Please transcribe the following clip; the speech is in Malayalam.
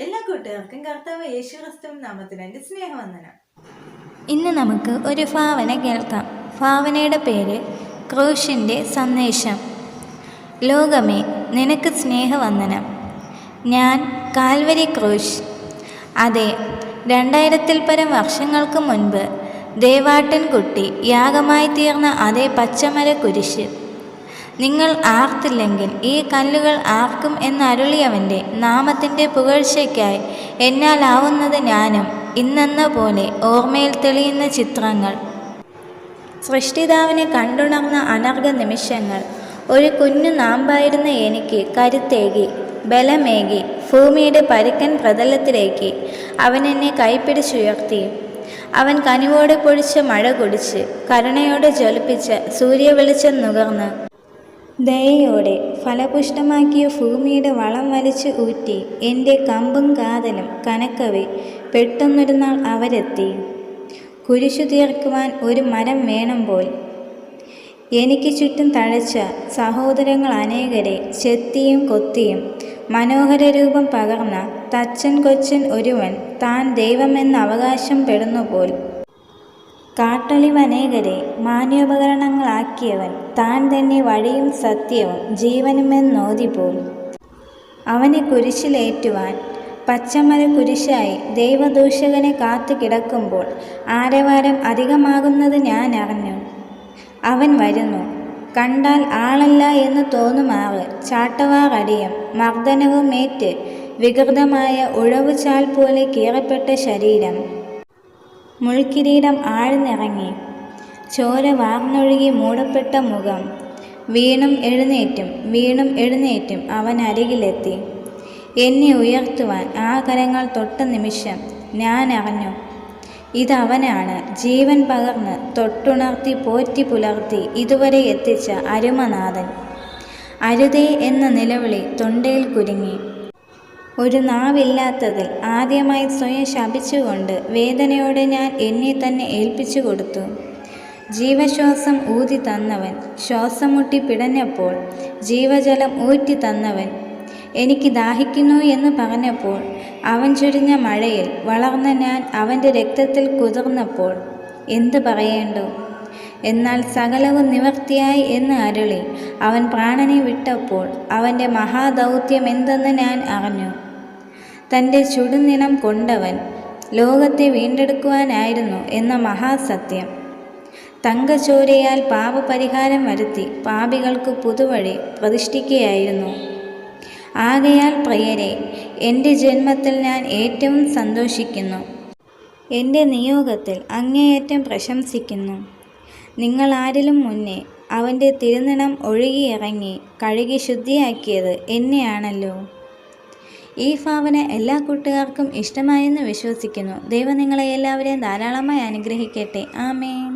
എല്ലാ കൂട്ടുകാർക്കും കർത്താവ് യേശു ക്രിസ്തു നാമത്തിന് എന്റെ സ്നേഹവന്ദനം. ഇന്ന് നമുക്ക് ഒരു ഭാവന കേൾക്കാം. ഭാവനയുടെ പേര് ക്രൂശിന്റെ സന്ദേശം. ലോകമേ നിനക്ക് സ്നേഹവന്ദനം. ഞാൻ കാൽവരി ക്രൂശ്. അതെ രണ്ടായിരത്തിൽ പരം വർഷങ്ങൾക്ക് മുൻപ് ദേവാട്ടൻകുട്ടി യാഗമായി തീർന്ന അതേ പച്ചമര കുരിശ് നിങ്ങൾ ആർത്തില്ലെങ്കിൽ ഈ കല്ലുകൾ ആർക്കും എന്നരുളിയവന്റെ നാമത്തിന്റെ പുകഴ്ചയ്ക്കായി എന്നാലാവുന്നത് ഞാനും ഇന്നെന്ന പോലെ ഓർമ്മയിൽ തെളിയുന്ന ചിത്രങ്ങൾ. സൃഷ്ടിതാവിനെ കണ്ടുണർന്ന അനർഘ നിമിഷങ്ങൾ. ഒരു കുഞ്ഞു നാമ്പായിരുന്ന എനിക്ക് കരുത്തേകി ബലമേകി ഭൂമിയുടെ പരുക്കൻ പ്രതലത്തിലേക്ക് അവൻ എന്നെ കൈപ്പിടിച്ചുയർത്തി അവൻ കനിവോടെ പൊഴിച്ച മഴ കുടിച്ച് കരുണയോടെ ജ്വലിപ്പിച്ച സൂര്യവെളിച്ചം നുകർന്ന് ദയയോടെ ഫലപുഷ്ടമാക്കിയ ഭൂമിയുടെ വളം വലിച്ചു ഊറ്റി എന്റെ കമ്പും കാതലും കനക്കവേ പെട്ടെന്നൊരു നാൾ അവരെത്തി. കുരിശു തീർക്കുവാൻ ഒരു മരം വേണം പോൽ എനിക്ക് ചുറ്റും തഴച്ച സഹോദരങ്ങൾ അനേകരെ ചെത്തിയും കൊത്തിയും മനോഹര രൂപം പകർന്ന തച്ചൻ കൊച്ചൻ ഒരുവൻ താൻ ദൈവമെന്ന് അവകാശം പെടുന്നുപോൽ കാട്ടളിവനേകരെ മാന്യോപകരണങ്ങളാക്കിയവൻ താൻ തന്നെ വഴിയും സത്യവും ജീവനുമെന്നോതിപോൽ അവനെ കുരിശിലേറ്റുവാൻ പച്ചമല കുരിശായി ദൈവദൂഷകനെ കാത്തു കിടക്കുമ്പോൾ ആരവാരം അധികമാകുന്നത് ഞാൻ അറിഞ്ഞു. അവൻ വരുന്നു. കണ്ടാൽ ആളല്ല എന്ന് തോന്നുമാറ് ചാട്ടവാറടിയും മർദ്ദനവും ഏറ്റ് വികൃതമായ ഉഴവുചാൽ പോലെ കീറപ്പെട്ട ശരീരം. മുൾക്കിരീടം ആഴ്ന്നിറങ്ങി. ചോര വാർന്നൊഴുകി മൂടപ്പെട്ട മുഖം. വീണും എഴുന്നേറ്റും വീണും എഴുന്നേറ്റും അവൻ അരികിലെത്തി. എന്നെ ഉയർത്തുവാൻ ആ കരങ്ങൾ തൊട്ട നിമിഷം ഞാൻ അറിഞ്ഞു. ഇതവനാണ് ജീവൻ പകർന്ന് തൊട്ടുണർത്തി പോറ്റി പുലർത്തി ഇതുവരെ എത്തിച്ച അരുമനാഥൻ. അരുതേ എന്ന നിലവിളി തൊണ്ടയിൽ കുരുങ്ങി. ഒരു നാവില്ലാത്തതിൽ ആദ്യമായി സ്വയം ശപിച്ചുകൊണ്ട് വേദനയോടെ ഞാൻ എന്നെ തന്നെ ഏൽപ്പിച്ചു കൊടുത്തു. ജീവശ്വാസം ഊതി തന്നവൻ ശ്വാസം മുട്ടി പിടഞ്ഞപ്പോൾ ജീവജലം ഊറ്റി തന്നവൻ എനിക്ക് ദാഹിക്കുന്നു എന്ന് പറഞ്ഞപ്പോൾ അവൻ ചുരിഞ്ഞ മഴയിൽ വളർന്ന ഞാൻ അവന്റെ രക്തത്തിൽ കുതിർന്നപ്പോൾ എന്ത് പറയേണ്ടു? എന്നാൽ സകലവും നിവർത്തിയായി എന്ന് അരുളി അവൻ പ്രാണനെ വിട്ടപ്പോൾ അവന്റെ മഹാദൗത്യം എന്തെന്ന് ഞാൻ അറിഞ്ഞു. തന്റെ ചുടുനിണം കൊണ്ടവൻ ലോകത്തെ വീണ്ടെടുക്കുവാനായിരുന്നു എന്ന മഹാസത്യം. തങ്കച്ചോരയാൽ പാപപരിഹാരം വരുത്തി പാപികൾക്ക് പുതുവഴി പ്രതിഷ്ഠിക്കുകയായിരുന്നു ആകയാൽ പ്രിയരെ എന്റെ ജന്മത്തിൽ ഞാൻ ഏറ്റവും സന്തോഷിക്കുന്നു. എന്റെ നിയോഗത്തിൽ അങ്ങേയറ്റം പ്രശംസിക്കുന്നു. നിങ്ങൾ ആരിലും മുന്നേ അവന്റെ തിരുനിണം ഒഴുകിയിറങ്ങി കഴുകി ശുദ്ധിയാക്കിയത് എന്നെയാണല്ലോ. ഈ ഭാവന എല്ലാ കൂട്ടുകാർക്കും ഇഷ്ടമായെന്ന് വിശ്വസിക്കുന്നു. ദൈവം നിങ്ങളെ എല്ലാവരെയും ധാരാളമായി അനുഗ്രഹിക്കട്ടെ. ആമേൻ.